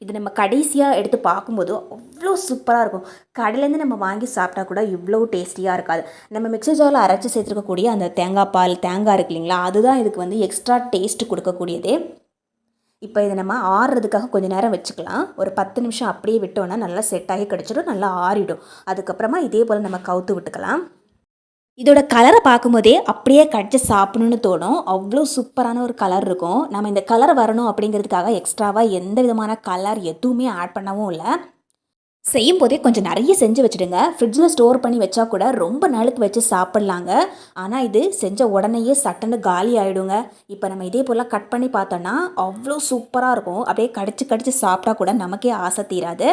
இது நம்ம கடைசியாக எடுத்து பார்க்கும்போது அவ்வளோ சூப்பராக இருக்கும். கடையிலேருந்து நம்ம வாங்கி சாப்பிட்டா கூட இவ்வளோ டேஸ்டியாக இருக்காது. நம்ம மிக்சர் ஜாரில் அரைச்சி சேர்த்துருக்கக்கூடிய அந்த தேங்காய் பால் தேங்காய் இருக்கு இல்லைங்களா? அதுதான் இதுக்கு வந்து எக்ஸ்ட்ரா டேஸ்ட் கொடுக்கக்கூடியதே. இப்போ இதை நம்ம ஆறுறதுக்காக கொஞ்சம் நேரம் வச்சுக்கலாம். ஒரு பத்து நிமிஷம் அப்படியே விட்டோன்னா நல்லா செட் ஆகி கிடச்சிடும் நல்லா ஆறிடும். அதுக்கப்புறமா இதே போல் நம்ம கவுத்து விட்டுக்கலாம். இதோட கலரை பார்க்கும்போதே அப்படியே கடிச்சு சாப்பிடணும்னு தோணும். அவ்வளோ சூப்பரான ஒரு கலர் இருக்கும். நம்ம இந்த கலர் வரணும் அப்படிங்கிறதுக்காக எக்ஸ்ட்ராவாக எந்த விதமான கலர் எதுவுமே ஆட் பண்ணவும் இல்லை. செய்யும் போதே கொஞ்சம் நிறைய செஞ்சு வச்சுடுங்க. ஃப்ரிட்ஜில் ஸ்டோர் பண்ணி வச்சா கூட ரொம்ப நாளுக்கு வச்சு சாப்பிட்லாங்க. ஆனால் இது செஞ்ச உடனேயே சட்டன்னு காலி ஆகிடுங்க இப்போ நம்ம இதே போல் கட் பண்ணி பார்த்தோன்னா அவ்வளோ சூப்பராக இருக்கும். அப்படியே கடிச்சு கடிச்சு சாப்பிட்டா கூட நமக்கே ஆசை தீராது.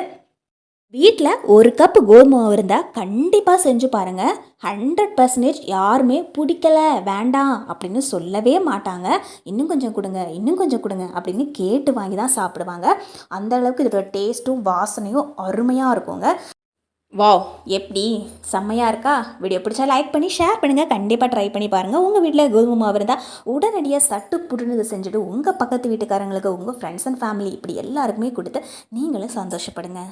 வீட்டில் ஒரு கப் கோதுமை மாவு இருந்தால் கண்டிப்பாக செஞ்சு பாருங்கள் ஹண்ட்ரட் பர்சன்டேஜ் யாருமே பிடிக்கல வேண்டாம் அப்படின்னு சொல்லவே மாட்டாங்க. இன்னும் கொஞ்சம் கொடுங்க இன்னும் கொஞ்சம் கொடுங்க அப்படின்னு கேட்டு வாங்கி தான் சாப்பிடுவாங்க. அந்த அளவுக்கு இதோட டேஸ்ட்டும் வாசனையும் அருமையாக இருக்குங்க. வாவ் எப்படி? செம்மையாக இருக்கா? வீடியோ பிடிச்சா லைக் பண்ணி ஷேர் பண்ணுங்கள் கண்டிப்பாக ட்ரை பண்ணி பாருங்கள் உங்கள் வீட்டில் கோதுமை மாவு இருந்தால் உடனடியாக சட்டு புடுனது செஞ்சுட்டு உங்கள் பக்கத்து வீட்டுக்காரங்களுக்கு உங்கள் ஃப்ரெண்ட்ஸ் அண்ட் ஃபேமிலி இப்படி எல்லாருக்குமே கொடுத்து நீங்களும் சந்தோஷப்படுங்க.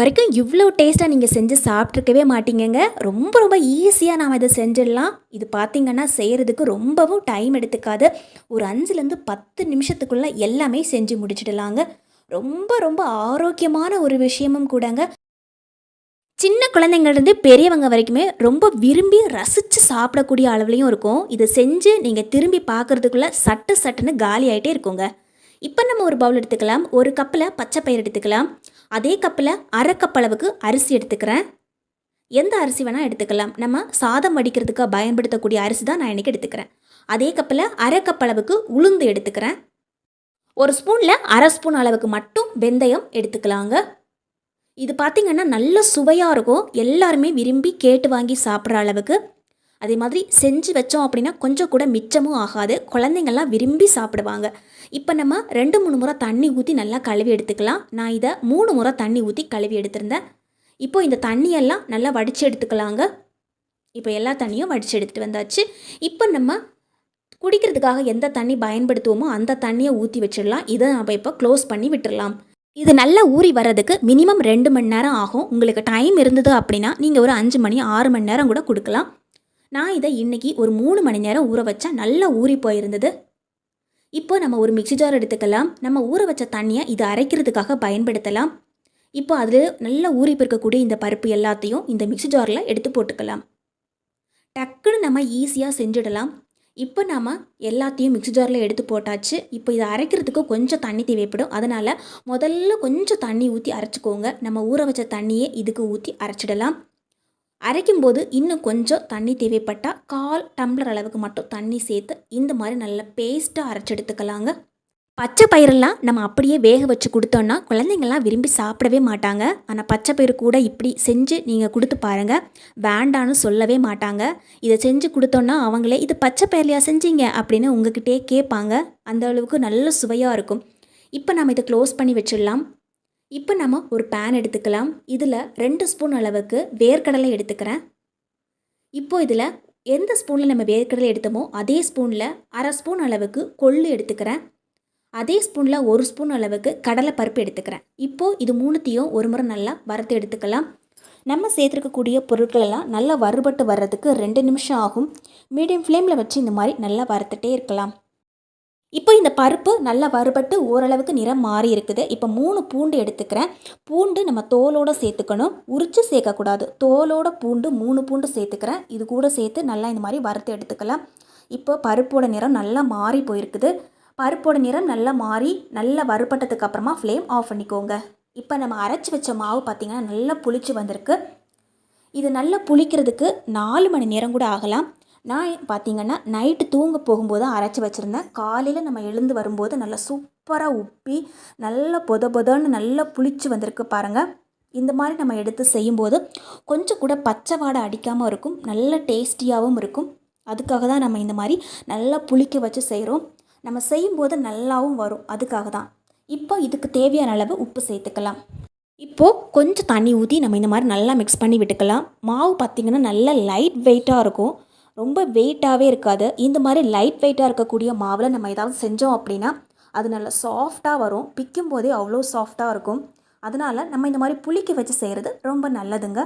வரைக்கும் இவ்வளோ டேஸ்ட்டாக நீங்கள் செஞ்சு சாப்பிட்ருக்கவே மாட்டீங்கங்க. ரொம்ப ரொம்ப ஈஸியாக நாம் இதை செஞ்சிடலாம். இது பார்த்திங்கன்னா செய்கிறதுக்கு ரொம்பவும் டைம் எடுத்துக்காது. ஒரு அஞ்சுலேருந்து பத்து நிமிஷத்துக்குள்ளே எல்லாமே செஞ்சு முடிச்சிடலாங்க. ரொம்ப ரொம்ப ஆரோக்கியமான ஒரு விஷயமும் கூடங்க. சின்ன குழந்தைங்கள்லேருந்து பெரியவங்க வரைக்குமே ரொம்ப விரும்பி ரசித்து சாப்பிடக்கூடிய அளவுலையும் இருக்கும். இதை செஞ்சு நீங்கள் திரும்பி பார்க்குறதுக்குள்ளே சட்டு சட்டுன்னு காலி ஆகிட்டே இருக்குங்க. இப்போ நம்ம ஒரு பவுல் எடுத்துக்கலாம். ஒரு கப்பில் பச்சை பயிர் எடுத்துக்கலாம். அதே கப்பில் அரை அளவுக்கு அரிசி எடுத்துக்கிறேன். எந்த அரிசி வேணால் எடுத்துக்கலாம். நம்ம சாதம் வடிக்கிறதுக்கு பயன்படுத்தக்கூடிய அரிசி தான் நான் இன்றைக்கி எடுத்துக்கிறேன். அதே கப்பில் அரை கப் அளவுக்கு உளுந்து எடுத்துக்கிறேன். ஒரு ஸ்பூனில் அரை ஸ்பூன் அளவுக்கு மட்டும் வெந்தயம் எடுத்துக்கலாங்க. இது பார்த்திங்கன்னா நல்ல சுவையாக இருக்கும். எல்லாருமே விரும்பி கேட்டு வாங்கி சாப்பிட்ற அளவுக்கு அதே மாதிரி செஞ்சு வச்சோம் அப்படின்னா கொஞ்சம் கூட மிச்சமும் ஆகாது. குழந்தைங்கள்லாம் விரும்பி சாப்பிடுவாங்க. இப்போ நம்ம ரெண்டு மூணு முறை தண்ணி ஊற்றி நல்லா கழுவி எடுத்துக்கலாம். நான் இதை மூணு முறை தண்ணி ஊற்றி கழுவி எடுத்திருந்தேன். இப்போ இந்த தண்ணியெல்லாம் நல்லா வடித்து எடுத்துக்கலாங்க. இப்போ எல்லா தண்ணியும் வடித்து எடுத்துகிட்டு வந்தாச்சு. இப்போ நம்ம குடிக்கிறதுக்காக எந்த தண்ணி பயன்படுத்துவோமோ அந்த தண்ணியை ஊற்றி வச்சிடலாம். இதை நம்ம இப்போ க்ளோஸ் பண்ணி விட்டுடலாம். இது நல்லா ஊறி வர்றதுக்கு மினிமம் ரெண்டு மணி நேரம் ஆகும். உங்களுக்கு டைம் இருந்தது அப்படின்னா நீங்கள் ஒரு அஞ்சு மணி ஆறு மணி நேரம் கூட கொடுக்கலாம். நான் இதை இன்றைக்கி ஒரு மூணு மணி நேரம் ஊற வச்சா நல்லா ஊறி போயிருந்தது. இப்போ நம்ம ஒரு மிக்சி ஜார் எடுத்துக்கலாம். நம்ம ஊற வச்ச தண்ணியை இதை அரைக்கிறதுக்காக பயன்படுத்தலாம். இப்போ அதில் நல்லா ஊறி இருக்கக்கூடிய இந்த பருப்பு எல்லாத்தையும் இந்த மிக்சி ஜாரில் எடுத்து போட்டுக்கலாம். டக்குன்னு நம்ம ஈஸியாக செஞ்சிடலாம். இப்போ நாம் எல்லாத்தையும் மிக்சி ஜாரில் எடுத்து போட்டாச்சு. இப்போ இதை அரைக்கிறதுக்கு கொஞ்சம் தண்ணி தேவைப்படும். அதனால் முதல்ல கொஞ்சம் தண்ணி ஊற்றி அரைச்சிக்கோங்க. நம்ம ஊற வச்ச தண்ணியே இதுக்கு ஊற்றி அரைச்சிடலாம். அரைக்கும்போது இன்னும் கொஞ்சம் தண்ணி தேவைப்பட்டால் கால் டம்ளர் அளவுக்கு மட்டும் தண்ணி சேர்த்து இந்த மாதிரி நல்ல பேஸ்ட்டாக அரைச்சி எடுத்துக்கலாங்க. பச்சை பயிரெல்லாம் நம்ம அப்படியே வேக வச்சு கொடுத்தோன்னா குழந்தைங்கள்லாம் விரும்பி சாப்பிடவே மாட்டாங்க. ஆனால் பச்சை பயிறு கூட இப்படி செஞ்சு நீங்கள் கொடுத்து பாருங்கள் வேண்டான்னு சொல்லவே மாட்டாங்க. இதை செஞ்சு கொடுத்தோன்னா அவங்களே இது பச்சை பயிர்லையா செஞ்சீங்க? அப்படின்னு உங்ககிட்டே கேட்பாங்க. அந்த அளவுக்கு நல்ல சுவையாக இருக்கும். இப்போ நம்ம இதை க்ளோஸ் பண்ணி வச்சிடலாம். இப்போ நம்ம ஒரு பேன் எடுத்துக்கலாம். இதில் ரெண்டு ஸ்பூன் அளவுக்கு வேர்க்கடலை எடுத்துக்கிறேன். இப்போது இதில் எந்த ஸ்பூனில் நம்ம வேர்க்கடலை எடுத்தோமோ அதே ஸ்பூனில் அரை ஸ்பூன் அளவுக்கு கொள்ளு எடுத்துக்கிறேன். அதே ஸ்பூனில் ஒரு ஸ்பூன் அளவுக்கு கடலை பருப்பு எடுத்துக்கிறேன். இப்போது இது மூணுத்தையும் ஒரு முறை நல்லா வறுத்து எடுத்துக்கலாம். நம்ம சேர்த்துருக்கக்கூடிய பொருட்கள் எல்லாம் நல்லா வறுபட்டு வர்றதுக்கு ரெண்டு நிமிஷம் ஆகும். மீடியம் ஃப்ளேமில் வச்சு இந்த மாதிரி நல்லா வறுத்துட்டே இருக்கலாம். இப்போ இந்த பருப்பு நல்லா வறுபட்டு ஓரளவுக்கு நிறம் மாறி இருக்குது இப்போ மூணு பூண்டு எடுத்துக்கிறேன். பூண்டு நம்ம தோலோடு சேர்த்துக்கணும். உரித்து சேர்க்கக்கூடாது. தோலோட பூண்டு மூணு பூண்டு சேர்த்துக்கிறேன். இது கூட சேர்த்து நல்லா இந்த மாதிரி வறுத்து எடுத்துக்கலாம். இப்போ பருப்போட நிறம் நல்லா மாறி போயிருக்குது. பருப்போட நிறம் நல்லா மாறி நல்லா வறுபட்டதுக்கு அப்புறமா ஃப்ளேம் ஆஃப் பண்ணிக்கோங்க. இப்போ நம்ம அரைச்சி வச்ச மாவு பார்த்திங்கன்னா நல்லா புளிச்சு வந்திருக்கு. இது நல்லா புளிக்கிறதுக்கு நாலு மணி நேரம் கூட ஆகலாம். நான் பார்த்தீங்கன்னா நைட்டு தூங்க போகும்போது அரைச்சி வச்சுருந்தேன். காலையில் நம்ம எழுந்து வரும்போது நல்லா சூப்பராக உப்பி நல்லா பொத பொதன்னு நல்லா புளிச்சு வந்திருக்கு பாருங்கள் இந்த மாதிரி நம்ம எடுத்து செய்யும்போது கொஞ்சம் கூட பச்சை வாடை அடிக்காமல் இருக்கும். நல்ல டேஸ்டியாகவும் இருக்கும். அதுக்காக தான் நம்ம இந்த மாதிரி நல்லா புளிக்க வச்சு செய்கிறோம் நம்ம செய்யும்போது நல்லாவும் வரும். அதுக்காக தான். இப்போ இதுக்கு தேவையான அளவு உப்பு சேர்த்துக்கலாம். இப்போது கொஞ்சம் தண்ணி ஊற்றி நம்ம இந்த மாதிரி நல்லா மிக்ஸ் பண்ணி விட்டுக்கலாம். மாவு பார்த்திங்கன்னா நல்லா லைட் வெயிட்டாக இருக்கும். ரொம்ப வெயிட்டாகவே இருக்காது. இந்த மாதிரி லைட் வெயிட்டாக இருக்கக்கூடிய மாவில் நம்ம ஏதாவது செஞ்சோம் அப்படின்னா அது நல்லா சாஃப்டாக வரும். பிக்கும் போதே அவ்வளோ சாஃப்டாக இருக்கும். அதனால் நம்ம இந்த மாதிரி புளிக்க வச்சு செய்கிறது ரொம்ப நல்லதுங்க.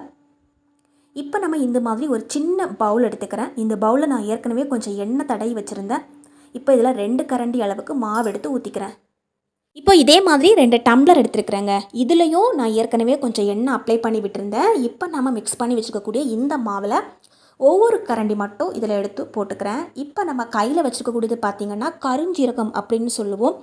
இப்போ நம்ம இந்த மாதிரி ஒரு சின்ன பவுல் எடுத்துக்கிறேன். இந்த பவுலில் நான் ஏற்கனவே கொஞ்சம் எண்ணெய் தடவி வச்சுருந்தேன். இப்போ இதில் ரெண்டு கரண்டி அளவுக்கு மாவு எடுத்து ஊற்றிக்கிறேன் இப்போ இதே மாதிரி ரெண்டு டம்ளர் எடுத்துருக்குறேங்க. இதுலேயும் நான் ஏற்கனவே கொஞ்சம் எண்ணெய் அப்ளை பண்ணி விட்டுருந்தேன். இப்போ நம்ம மிக்ஸ் பண்ணி வச்சுக்கக்கூடிய இந்த மாவில் ஒவ்வொரு கரண்டி மட்டும் இதில் எடுத்து போட்டுக்கிறேன். இப்போ நம்ம கையில் வச்சுக்கக்கூடியது பார்த்திங்கன்னா கருஞ்சீரகம் அப்படின்னு சொல்லுவோம்.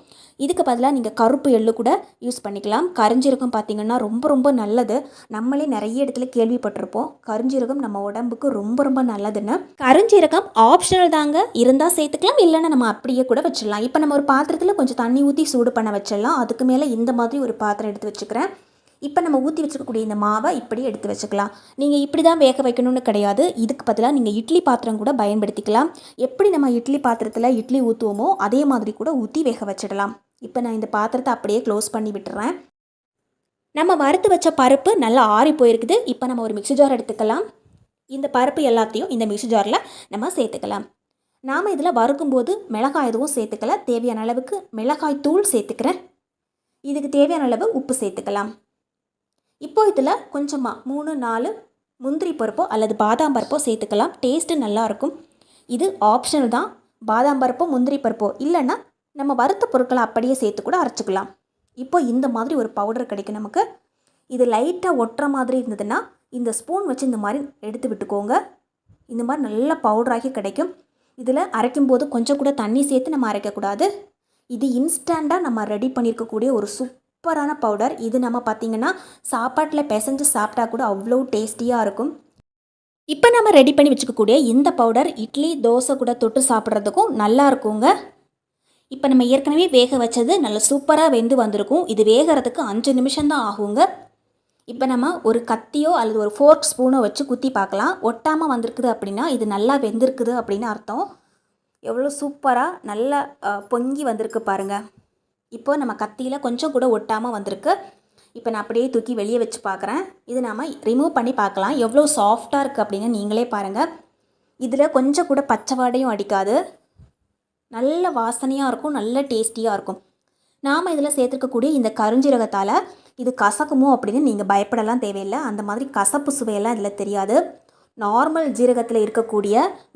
இதுக்கு பதிலாக நீங்கள் கருப்பு எள்ளு கூட யூஸ் பண்ணிக்கலாம். கருஞ்சீரகம் பார்த்திங்கன்னா ரொம்ப ரொம்ப நல்லது. நம்மளே நிறைய இடத்துல கேள்விப்பட்டிருப்போம். கருஞ்சீரகம் நம்ம உடம்புக்கு ரொம்ப ரொம்ப நல்லதுன்னு. கருஞ்சீரகம் ஆப்ஷனல் தாங்க. இருந்தால் சேர்த்துக்கலாம் இல்லைன்னா நம்ம அப்படியே கூட வச்சிடலாம். இப்போ நம்ம ஒரு பாத்திரத்தில் கொஞ்சம் தண்ணி ஊற்றி சூடு பண்ண வச்சிடலாம். அதுக்கு மேலே இந்த மாதிரி ஒரு பாத்திரம் எடுத்து வச்சுக்கிறேன். இப்போ நம்ம ஊற்றி வச்சுக்கக்கூடிய இந்த மாவை இப்படி எடுத்து வச்சுக்கலாம். நீங்கள் இப்படி தான் வேக வைக்கணும்னு கிடையாது. இதுக்கு பதிலாக நீங்கள் இட்லி பாத்திரம் கூட பயன்படுத்திக்கலாம். எப்படி நம்ம இட்லி பாத்திரத்தில் இட்லி ஊற்றுவோமோ அதே மாதிரி கூட ஊற்றி வேக வச்சிடலாம். இப்போ நான் இந்த பாத்திரத்தை அப்படியே க்ளோஸ் பண்ணி விட்டுறேன். நம்ம வறுத்து வச்ச பருப்பு நல்லா ஆறி போயிருக்குது. இப்போ நம்ம ஒரு மிக்ஸி ஜார் எடுத்துக்கலாம். இந்த பருப்பு எல்லாத்தையும் இந்த மிக்ஸி ஜாரில் நம்ம சேர்த்துக்கலாம். நாம் இதில் வறுக்கும்போது மிளகாய் எதுவும் சேர்த்துக்கல. தேவையான அளவுக்கு மிளகாய் தூள் சேர்த்துக்கிறேன். இதுக்கு தேவையான அளவு உப்பு சேர்த்துக்கலாம். இப்போ இதில் கொஞ்சமாக மூணு நாலு முந்திரி பருப்போ அல்லது பாதாம் பருப்போ சேர்த்துக்கலாம். டேஸ்ட்டு நல்லாயிருக்கும் இது ஆப்ஷனல் தான். பாதாம் பருப்போ முந்திரி பருப்போ இல்லைன்னா நம்ம வறுத்த பொருட்களை அப்படியே சேர்த்து கூட அரைச்சிக்கலாம். இப்போ இந்த மாதிரி ஒரு பவுடர் கிடைக்கும் நமக்கு. இது லைட்டாக ஒட்டுற மாதிரி இருந்ததுன்னா இந்த ஸ்பூன் வச்சு இந்த மாதிரி எடுத்து விட்டுக்கோங்க. இந்த மாதிரி நல்ல பவுடராகி கிடைக்கும். இதில் அரைக்கும் போது கொஞ்சம் கூட தண்ணி சேர்த்து நம்ம அரைக்கக்கூடாது. இது இன்ஸ்டண்ட்டாக நம்ம ரெடி பண்ணியிருக்கக்கூடிய ஒரு சூப் சூப்பரான பவுடர். இது நம்ம பார்த்திங்கன்னா சாப்பாட்டில் பிசைஞ்சு சாப்பிட்டா கூட அவ்வளோ டேஸ்டியாக இருக்கும். இப்போ நம்ம ரெடி பண்ணி வச்சுக்கக்கூடிய இந்த பவுடர் இட்லி தோசை கூட தொட்டு சாப்பிட்றதுக்கும் நல்லா இருக்குங்க. இப்போ நம்ம ஏற்கனவே வேக வச்சது நல்ல சூப்பராக வெந்து வந்திருக்கும். இது வேகிறதுக்கு அஞ்சு நிமிஷம் தான் ஆகுங்க. இப்போ நம்ம ஒரு கத்தியோ அல்லது ஒரு ஃபோர்க் ஸ்பூனோ வச்சு குத்தி பார்க்கலாம். ஒட்டாமல் வந்திருக்குது அப்படின்னா இது நல்லா வெந்திருக்குது அப்படின்னு அர்த்தம். எவ்வளோ சூப்பராக நல்லா பொங்கி வந்திருக்கு பாருங்கள் இப்போ நம்ம கத்தியில் கொஞ்சம் கூட ஒட்டாமல் வந்திருக்கு. இப்போ நான் அப்படியே தூக்கி வெளியே வச்சு பார்க்குறேன். இது நாம் ரிமூவ் பண்ணி பார்க்கலாம். எவ்வளோ சாஃப்டாக இருக்குது அப்படின்னு நீங்களே பாருங்கள் இதில் கொஞ்சம் கூட பச்சை வாடையும் அடிக்காது. நல்ல வாசனையாக இருக்கும் நல்ல டேஸ்டியாக இருக்கும். நாம் இதில் சேர்த்துருக்கக்கூடிய இந்த கருஞ்சீரகத்தால் இது கசக்குமோ அப்படின்னு நீங்கள் பயப்படலாம் தேவையில்லை. அந்த மாதிரி கசப்பு சுவையெல்லாம் இதில் தெரியாது. நார்மல் ஜீரகத்தில் இருக்கக்கூடிய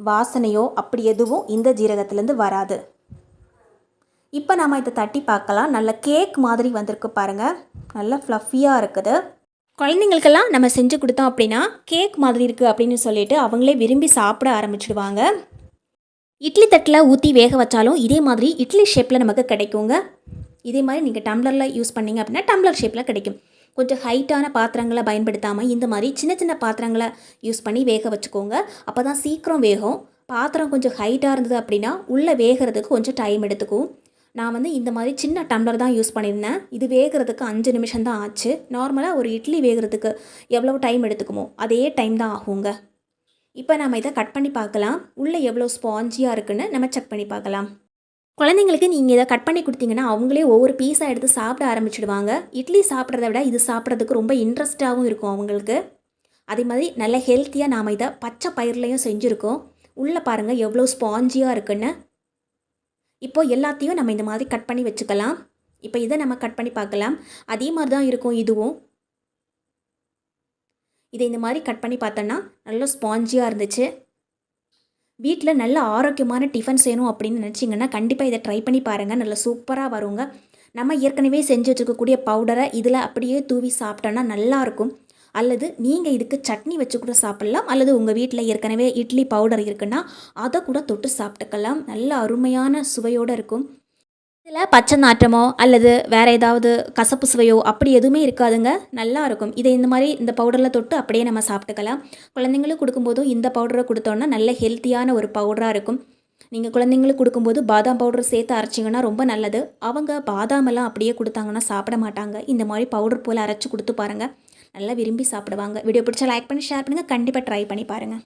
வாசனையோ அப்படி எதுவும் இந்த ஜீரகத்துலேருந்து வராது. இப்போ நம்ம இதை தட்டி பார்க்கலாம். நல்ல கேக் மாதிரி வந்திருக்கு பாருங்கள் நல்ல ஃப்ளஃபியாக இருக்குது. குழந்தைங்களுக்கெல்லாம் நம்ம செஞ்சு கொடுத்தோம் அப்படின்னா கேக் மாதிரி இருக்குது அப்படின்னு சொல்லிட்டு அவங்களே விரும்பி சாப்பிட ஆரம்பிச்சிடுவாங்க. இட்லி தட்டில் ஊற்றி வேக வச்சாலும் இதே மாதிரி இட்லி ஷேப்பில் நமக்கு கிடைக்குங்க. இதே மாதிரி நீங்கள் டம்ளரில் யூஸ் பண்ணீங்க அப்படின்னா டம்ளர் ஷேப்பில் கிடைக்கும். கொஞ்சம் ஹைட்டான பாத்திரங்களை பயன்படுத்தாமல் இந்த மாதிரி சின்ன சின்ன பாத்திரங்களை யூஸ் பண்ணி வேக வச்சுக்கோங்க. அப்போ தான் சீக்கிரம் வேகும். பாத்திரம் கொஞ்சம் ஹைட்டாக இருந்தது அப்படின்னா உள்ளே வேகிறதுக்கு கொஞ்சம் டைம் எடுத்துக்கும். நான் வந்து இந்த மாதிரி சின்ன டம்ளர் தான் யூஸ் பண்ணியிருந்தேன். இது வேகிறதுக்கு அஞ்சு நிமிஷம் தான் ஆச்சு நார்மலாக ஒரு இட்லி வேகிறதுக்கு எவ்வளோ டைம் எடுத்துக்குமோ அதே டைம் தான் ஆகுங்க. இப்போ நம்ம இதை கட் பண்ணி பார்க்கலாம். உள்ளே எவ்வளோ ஸ்பாஞ்சியாக இருக்குன்னு நம்ம செக் பண்ணி பார்க்கலாம். குழந்தைங்களுக்கு நீங்கள் இதை கட் பண்ணி கொடுத்தீங்கன்னா அவங்களே ஒவ்வொரு பீஸாக எடுத்து சாப்பிட ஆரம்பிச்சிடுவாங்க. இட்லி சாப்பிட்றத விட இது சாப்பிட்றதுக்கு ரொம்ப இன்ட்ரெஸ்ட்டாகவும் இருக்கும் அவங்களுக்கு. அதே மாதிரி நல்ல ஹெல்த்தியாக நாம் இதை பச்சை பயிர்லையும் செஞ்சுருக்கோம். உள்ளே பாருங்கள் எவ்வளோ ஸ்பாஞ்சியாக இருக்குன்னு. இப்போ எல்லாத்தையும் நம்ம இந்த மாதிரி கட் பண்ணி வச்சுக்கலாம். இப்போ இதை நம்ம கட் பண்ணி பார்க்கலாம். அதே மாதிரி தான் இருக்கும் இதுவும். இதை இந்த மாதிரி கட் பண்ணி பார்த்தோன்னா நல்ல ஸ்பாஞ்சியாக இருந்துச்சு. வீட்டில் நல்ல ஆரோக்கியமான டிஃபன் செய்யணும் அப்படின்னு நினச்சிங்கன்னா கண்டிப்பாக இதை ட்ரை பண்ணி பாருங்கள் நல்லா சூப்பராக வருங்க. நம்ம ஏற்கனவே செஞ்சு வச்சுருக்கக்கூடிய பவுடரை இதில் அப்படியே தூவி சாப்பிட்டோன்னா நல்லாயிருக்கும் அல்லது நீங்கள் இதுக்கு சட்னி வச்சு கூட சாப்பிட்லாம். அல்லது உங்கள் வீட்டில் ஏற்கனவே இட்லி பவுடர் இருக்குன்னா அதை கூட தொட்டு சாப்பிட்டுக்கலாம். நல்ல அருமையான சுவையோடு இருக்கும். இதில் பச்சை நாற்றமோ அல்லது வேறு ஏதாவது கசப்பு சுவையோ அப்படி எதுவுமே இருக்காதுங்க. நல்லா இருக்கும். இதை இந்த மாதிரி இந்த பவுடரில் தொட்டு அப்படியே நம்ம சாப்பிட்டுக்கலாம். குழந்தைங்களுக்கு கொடுக்கும்போதும் இந்த பவுடரை கொடுத்தோன்னா நல்ல ஹெல்த்தியான ஒரு பவுடராக இருக்கும். நீங்கள் குழந்தைங்களுக்கு கொடுக்கும்போது பாதாம் பவுடர் சேர்த்து அரைச்சிங்கன்னா ரொம்ப நல்லது. அவங்க பாதாமெல்லாம் அப்படியே கொடுத்தாங்கன்னா சாப்பிட மாட்டாங்க. இந்த மாதிரி பவுடர் போல் அரைச்சி கொடுத்து பாருங்கள் நல்லா விரும்பி சாப்பிடுவாங்க. வீடியோ பிடிச்சா லைக் பண்ணி ஷேர் பண்ணுங்கள் கண்டிப்பாக ட்ரை பண்ணி பாருங்கள்